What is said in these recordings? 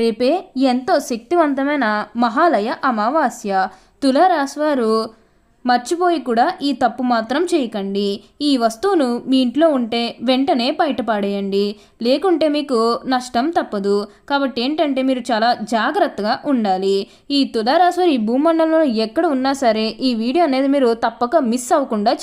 రేపే ఎంతో శక్తివంతమైన మహాలయ అమావాస్య. తులారాశివారు మర్చిపోయి కూడా ఈ తప్పు మాత్రం చేయకండి. ఈ వస్తువును మీ ఇంట్లో ఉంటే వెంటనే బయటపడేయండి లేకుంటే మీకు నష్టం తప్పదు. కాబట్టి ఏంటంటే మీరు చాలా జాగ్రత్తగా ఉండాలి. ఈ తులారాశివారు ఈ భూమండలంలో ఎక్కడ ఉన్నా సరే ఈ వీడియో అనేది మీరు తప్పక మిస్ అవ్వకుండా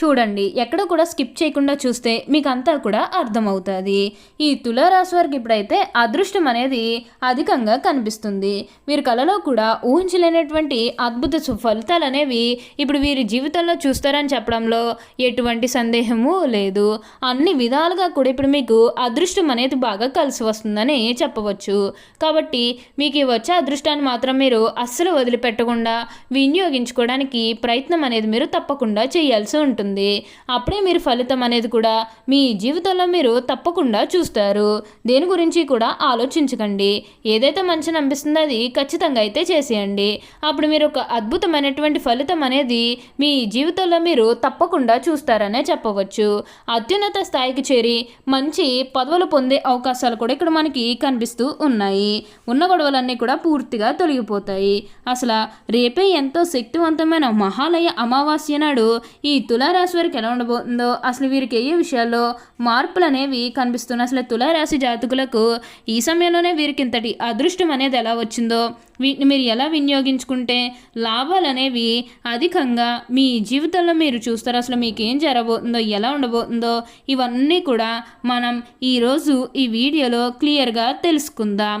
చూడండి ఎక్కడ కూడా స్కిప్ చేయకుండా చూస్తే మీకు అంతా కూడా అర్థమవుతుంది. ఈ తులారాశి వారికి ఇప్పుడైతే అదృష్టం అనేది అధికంగా కనిపిస్తుంది. వీరి కళలో కూడా ఊహించలేనటువంటి అద్భుత ఫలితాలు అనేవి ఇప్పుడు వీరి జీవితంలో చూస్తారని చెప్పడంలో ఎటువంటి సందేహము లేదు. అన్ని విధాలుగా కూడా ఇప్పుడు మీకు అదృష్టం అనేది బాగా కలిసి వస్తుందని చెప్పవచ్చు. కాబట్టి మీకు వచ్చే అదృష్టాన్ని మాత్రం మీరు అస్సలు వదిలిపెట్టకుండా వినియోగించుకోవడానికి ప్రయత్నం అనేది మీరు తప్పకుండా చేయాల్సి ఉంటుంది. ఉంటుంది అప్పుడే మీరు ఫలితం అనేది కూడా మీ జీవితంలో మీరు తప్పకుండా చూస్తారు. దేని గురించి కూడా ఆలోచించకండి. ఏదైతే మంచిని అనిపిస్తుందో అది ఖచ్చితంగా అయితే చేసేయండి. అప్పుడు మీరు ఒక అద్భుతమైనటువంటి ఫలితం అనేది మీ జీవితంలో మీరు తప్పకుండా చూస్తారనే చెప్పవచ్చు. అత్యున్నత స్థాయికి చేరి మంచి పదవులు పొందే అవకాశాలు కూడా ఇక్కడ మనకి కనిపిస్తూ ఉన్నాయి. ఉన్న గొడవలన్నీ కూడా పూర్తిగా తొలగిపోతాయి. అసలు రేపే ఎంతో శక్తివంతమైన మహాలయ అమావాస్య నాడు ఈ తులార తులారాశి వారికి ఎలా ఉండబోతుందో అసలు వీరికి ఏ విషయాల్లో మార్పులు అనేవి కనిపిస్తున్నాయి అసలు తులారాశి జాతకులకు ఈ సమయంలోనే వీరికి ఇంతటి అదృష్టం అనేది ఎలా వచ్చిందో వీటిని మీరు ఎలా వినియోగించుకుంటే లాభాలు అనేవి అధికంగా మీ జీవితంలో మీరు చూస్తారు అసలు మీకు ఏం జరగబోతుందో ఎలా ఉండబోతుందో ఇవన్నీ కూడా మనం ఈరోజు ఈ వీడియోలో క్లియర్గా తెలుసుకుందాం.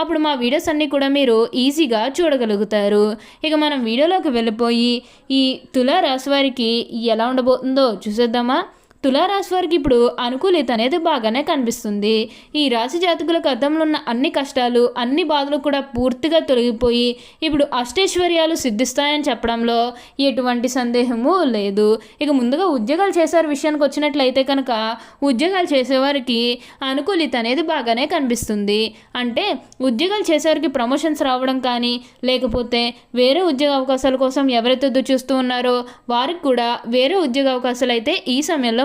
అప్పుడు మా వీడియోస్ అన్నీ కూడా మీరు ఈజీగా చూడగలుగుతారు. ఇక మనం వీడియోలోకి వెళ్ళిపోయి ఈ తులారాశి వారికి ఎలా ఉండబోతుందో చూసేద్దామా? తులారాశి వారికి ఇప్పుడు అనుకూలిత అనేది బాగానే కనిపిస్తుంది. ఈ రాశి జాతకులకు అర్థంలో ఉన్న అన్ని కష్టాలు అన్ని బాధలు కూడా పూర్తిగా తొలగిపోయి ఇప్పుడు అష్టైశ్వర్యాలు సిద్ధిస్తాయని చెప్పడంలో ఎటువంటి సందేహము లేదు. ఇక ముందుగా ఉద్యోగాలు చేసే విషయానికి వచ్చినట్లయితే కనుక ఉద్యోగాలు చేసేవారికి అనుకూలిత అనేది బాగానే కనిపిస్తుంది. అంటే ఉద్యోగాలు చేసేవారికి ప్రమోషన్స్ రావడం కానీ లేకపోతే వేరే ఉద్యోగ అవకాశాల కోసం ఎవరైతే చూస్తూ ఉన్నారో వారికి కూడా వేరే ఉద్యోగ అవకాశాలు అయితే ఈ సమయంలో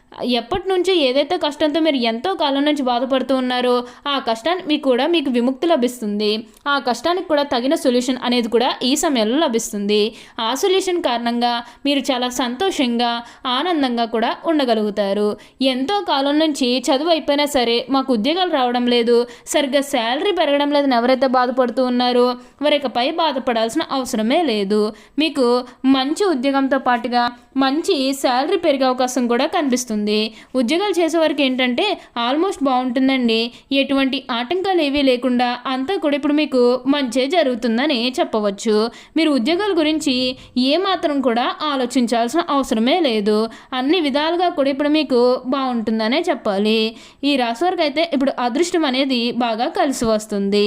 ఎప్పటి నుంచి ఏదైతే కష్టంతో మీరు ఎంతో కాలం నుంచి బాధపడుతూ ఉన్నారో ఆ కష్టానికి మీకు కూడా మీకు విముక్తి లభిస్తుంది. ఆ కష్టానికి కూడా తగిన సొల్యూషన్ అనేది కూడా ఈ సమయంలో లభిస్తుంది. ఆ సొల్యూషన్ కారణంగా మీరు చాలా సంతోషంగా ఆనందంగా కూడా ఉండగలుగుతారు. ఎంతో కాలం నుంచి చదువు అయిపోయినా సరే మాకు ఉద్యోగాలు రావడం లేదు. సరిగ్గా శాలరీ పెరగడం లేదని ఎవరైతే బాధపడుతూ ఉన్నారో వారికపై బాధపడాల్సిన అవసరమే లేదు. మీకు మంచి ఉద్యోగంతో పాటుగా మంచి శాలరీ పెరిగే అవకాశం కూడా కనిపిస్తుంది. ఉద్యోగాలు చేసేవారికి ఏంటంటే ఆల్మోస్ట్ బాగుంటుందండి. ఎటువంటి ఆటంకాలు ఏవీ లేకుండా అంతా కూడా ఇప్పుడు మీకు మంచి జరుగుతుందని చెప్పవచ్చు. మీరు ఉద్యోగాల గురించి ఏమాత్రం కూడా ఆలోచించాల్సిన అవసరమే లేదు. అన్ని విధాలుగా కూడా ఇప్పుడు మీకు బాగుంటుందనే చెప్పాలి. ఈ రాశి వారికి అయితే ఇప్పుడు అదృష్టం అనేది బాగా కలిసి వస్తుంది.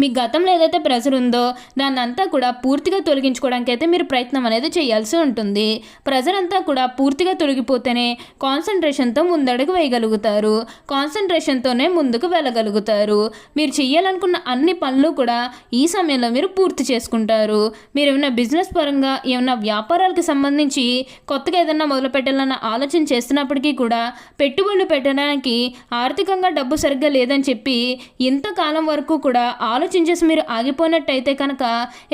మీ గతంలో ఏదైతే ప్రెజర్ ఉందో దాన్ని అంతా కూడా పూర్తిగా తొలగించుకోవడానికి అయితే మీరు ప్రయత్నం అనేది చేయాల్సి ఉంటుంది. ప్రెజర్ అంతా కూడా పూర్తిగా తొలగిపోతేనే కాన్సన్ట్రేషన్తో ముందడుగు వేయగలుగుతారు. కాన్సన్ట్రేషన్తోనే ముందుకు వెళ్ళగలుగుతారు. మీరు చేయాలనుకున్న అన్ని పనులు కూడా ఈ సమయంలో మీరు పూర్తి చేసుకుంటారు. మీరు ఏమైనా బిజినెస్ పరంగా ఏమైనా వ్యాపారాలకు సంబంధించి కొత్తగా ఏదైనా మొదలు పెట్టాలన్న ఆలోచన చేస్తున్నప్పటికీ కూడా పెట్టుబడులు పెట్టడానికి ఆర్థికంగా డబ్బు సరిగ్గా లేదని చెప్పి ఇంతకాలం వరకు కూడా ఆలోచన ఆలోచించేసి మీరు ఆగిపోయినట్టయితే కనుక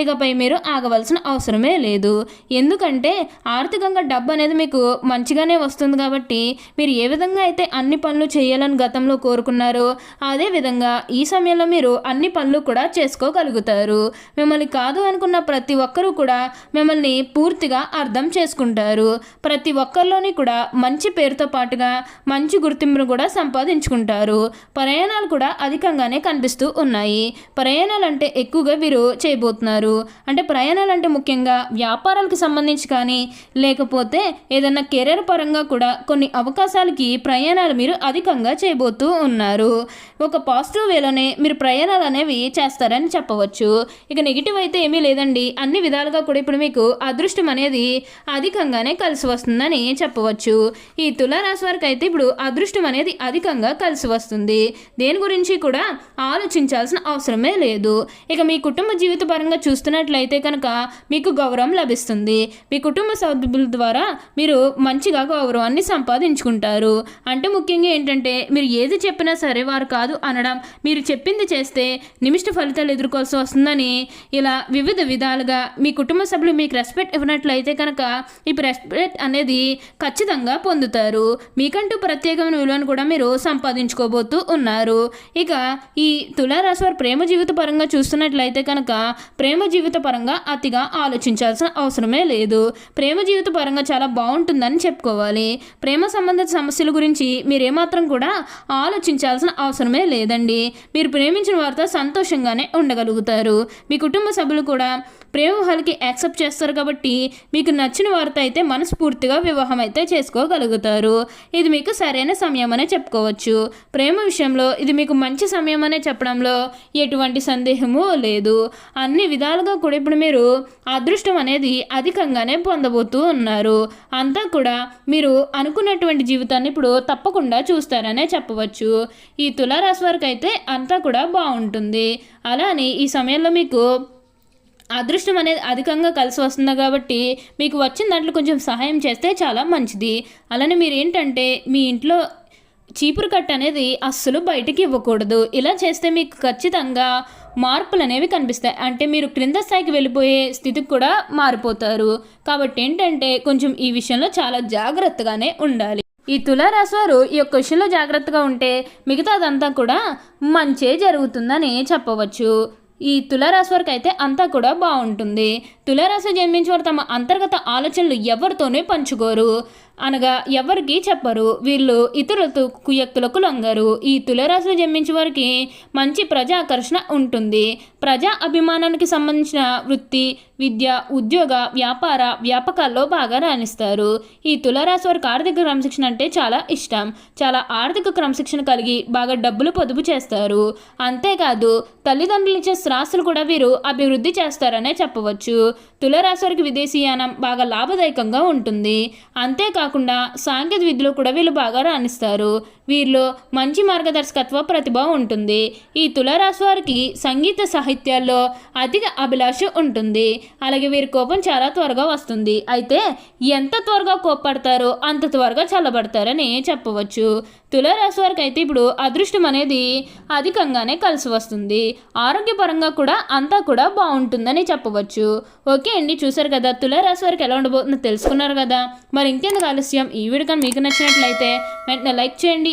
ఇకపై మీరు ఆగవలసిన అవసరమే లేదు. ఎందుకంటే ఆర్థికంగా డబ్బు అనేది మీకు మంచిగానే వస్తుంది కాబట్టి మీరు ఏ విధంగా అయితే అన్ని పనులు చేయాలని గతంలో కోరుకున్నారో అదే విధంగా ఈ సమయంలో మీరు అన్ని పనులు కూడా చేసుకోగలుగుతారు. మిమ్మల్ని కాదు అనుకున్న ప్రతి ఒక్కరూ కూడా మిమ్మల్ని పూర్తిగా అర్థం చేసుకుంటారు. ప్రతి ఒక్కరిలోని కూడా మంచి పేరుతో పాటుగా మంచి గుర్తింపును కూడా సంపాదించుకుంటారు. ప్రయాణాలు కూడా అధికంగానే కనిపిస్తూ ఉన్నాయి. ప్రయాణాలు అంటే ఎక్కువగా వీరు చేయబోతున్నారు. అంటే ప్రయాణాలు అంటే ముఖ్యంగా వ్యాపారాలకు సంబంధించి కానీ లేకపోతే ఏదైనా కెరీర్ పరంగా కూడా కొన్ని అవకాశాలకి ప్రయాణాలు మీరు అధికంగా చేయబోతూ ఉన్నారు. ఒక పాజిటివ్ వేలోనే మీరు ప్రయాణాలు అనేవి చేస్తారని చెప్పవచ్చు. ఇక నెగిటివ్ అయితే ఏమీ లేదండి. అన్ని విధాలుగా కూడా ఇప్పుడు మీకు అదృష్టం అనేది అధికంగానే కలిసి వస్తుందని చెప్పవచ్చు. ఈ తులారాశి వారికి అయితే ఇప్పుడు అదృష్టం అనేది అధికంగా కలిసి వస్తుంది. దేని గురించి కూడా ఆలోచించాల్సిన అవసరమే లేదు. ఇక మీ కుటుంబ జీవిత పరంగా చూస్తున్నట్లయితే కనుక మీకు గౌరవం లభిస్తుంది. మీ కుటుంబ సభ్యుల ద్వారా మీరు మంచిగా గౌరవాన్ని సంపాదించుకుంటారు. అంటే ముఖ్యంగా ఏంటంటే మీరు ఏది చెప్పినా సరే వారు కాదు అనడం మీరు చెప్పింది చేస్తే నిమిష్ట ఫలితాలు ఎదుర్కోవాల్సి వస్తుందని ఇలా వివిధ విధాలుగా మీ కుటుంబ సభ్యులు మీకు రెస్పెక్ట్ ఇవ్వనట్లయితే కనుక ఈ రెస్పెక్ట్ అనేది ఖచ్చితంగా పొందుతారు. మీకంటూ ప్రత్యేకమైన విలువను కూడా మీరు సంపాదించుకోబోతూ ఉన్నారు. ఇక ఈ తులారాశి వారి ప్రేమ జీవితం పరంగా చూస్తున్నట్లయితే కనుక ప్రేమ జీవిత పరంగా అతిగా ఆలోచించాల్సిన అవసరమే లేదు. ప్రేమ జీవిత పరంగా చాలా బాగుంటుందని చెప్పుకోవాలి. ప్రేమ సంబంధిత సమస్యల గురించి మీరు ఏమాత్రం కూడా ఆలోచించాల్సిన అవసరమే లేదండి. మీరు ప్రేమించిన వారితో సంతోషంగానే ఉండగలుగుతారు. మీ కుటుంబ సభ్యులు కూడా ప్రేమ వాళ్ళకి యాక్సెప్ట్ చేస్తారు కాబట్టి మీకు నచ్చిన వారితో అయితే మనస్ఫూర్తిగా వివాహం అయితే చేసుకోగలుగుతారు. ఇది మీకు సరైన సమయం అనే చెప్పుకోవచ్చు. ప్రేమ విషయంలో ఇది మీకు మంచి సమయం అనే చెప్పడంలో ఎటువంటి సందేహము లేదు. అన్ని విధాలుగా కూడా ఇప్పుడు మీరు అదృష్టం అనేది అధికంగానే పొందబోతూ ఉన్నారు. అంతా కూడా మీరు అనుకున్నటువంటి జీవితాన్ని ఇప్పుడు తప్పకుండా చూస్తారనే చెప్పవచ్చు. ఈ తులారాశి వరకు అయితే అంతా కూడా బాగుంటుంది. అలానే ఈ సమయంలో మీకు అదృష్టం అనేది అధికంగా కలిసి వస్తుంది కాబట్టి మీకు వచ్చిన దాంట్లో కొంచెం సహాయం చేస్తే చాలా మంచిది. అలానే మీరు ఏంటంటే మీ ఇంట్లో చీపురు కట్ అనేది అస్సలు బయటికి ఇవ్వకూడదు. ఇలా చేస్తే మీకు ఖచ్చితంగా మార్పులు అనేవి కనిపిస్తాయి. అంటే మీరు క్రింద స్థాయికి వెళ్ళిపోయే స్థితికి కూడా మారిపోతారు. కాబట్టి ఏంటంటే కొంచెం ఈ విషయంలో చాలా జాగ్రత్తగానే ఉండాలి. ఈ తులారాశి వారు ఈ యొక్క విషయంలో జాగ్రత్తగా ఉంటే మిగతాదంతా కూడా మంచే జరుగుతుందని చెప్పవచ్చు. ఈ తులారాశి వారికి అయితే అంతా కూడా బాగుంటుంది. తులారాశి జన్మించిన వారు తమ అంతర్గత ఆలోచనలు ఎవరితోనే పంచుకోరు. అనగా ఎవరికి చెప్పరు. వీళ్ళు ఇతరులతో కుయక్తులకు లొంగరు. ఈ తులరాశిలో జన్మించే వారికి మంచి ప్రజా ఆకర్షణ ఉంటుంది. ప్రజా అభిమానానికి సంబంధించిన వృత్తి విద్య ఉద్యోగ వ్యాపార వ్యాపకాల్లో బాగా రాణిస్తారు. ఈ తులరాశి వారికి ఆర్థిక క్రమశిక్షణ అంటే చాలా ఇష్టం. చాలా ఆర్థిక క్రమశిక్షణ కలిగి బాగా డబ్బులు పొదుపు చేస్తారు. అంతేకాదు తల్లిదండ్రులు ఇచ్చే శ్రాస్తులు కూడా వీరు అభివృద్ధి చేస్తారనే చెప్పవచ్చు. తులరాశి వారికి విదేశీయానం బాగా లాభదాయకంగా ఉంటుంది. కాకుండా సాంకేతిక విద్యలో కూడా వీళ్ళు బాగా రాణిస్తారు. వీరిలో మంచి మార్గదర్శకత్వ ప్రతిభ ఉంటుంది. ఈ తులారాశి వారికి సంగీత సాహిత్యాల్లో అధిక అభిలాష ఉంటుంది. అలాగే వీరి కోపం చాలా త్వరగా వస్తుంది. అయితే ఎంత త్వరగా కోప్పడతారో అంత త్వరగా చల్లబడతారని చెప్పవచ్చు. తులారాశి వారికి అయితే ఇప్పుడు అదృష్టం అనేది అధికంగానే కలిసి వస్తుంది. ఆరోగ్యపరంగా కూడా అంతా కూడా బాగుంటుందని చెప్పవచ్చు. ఓకే అండి చూసారు కదా తులారాశి వారికి ఎలా ఉండబోతుందో తెలుసుకున్నారు కదా. మరి ఇంకెందుకు ఆలస్యం? ఈ వీడియో కానీ మీకు నచ్చినట్లయితే వెంటనే లైక్ చేయండి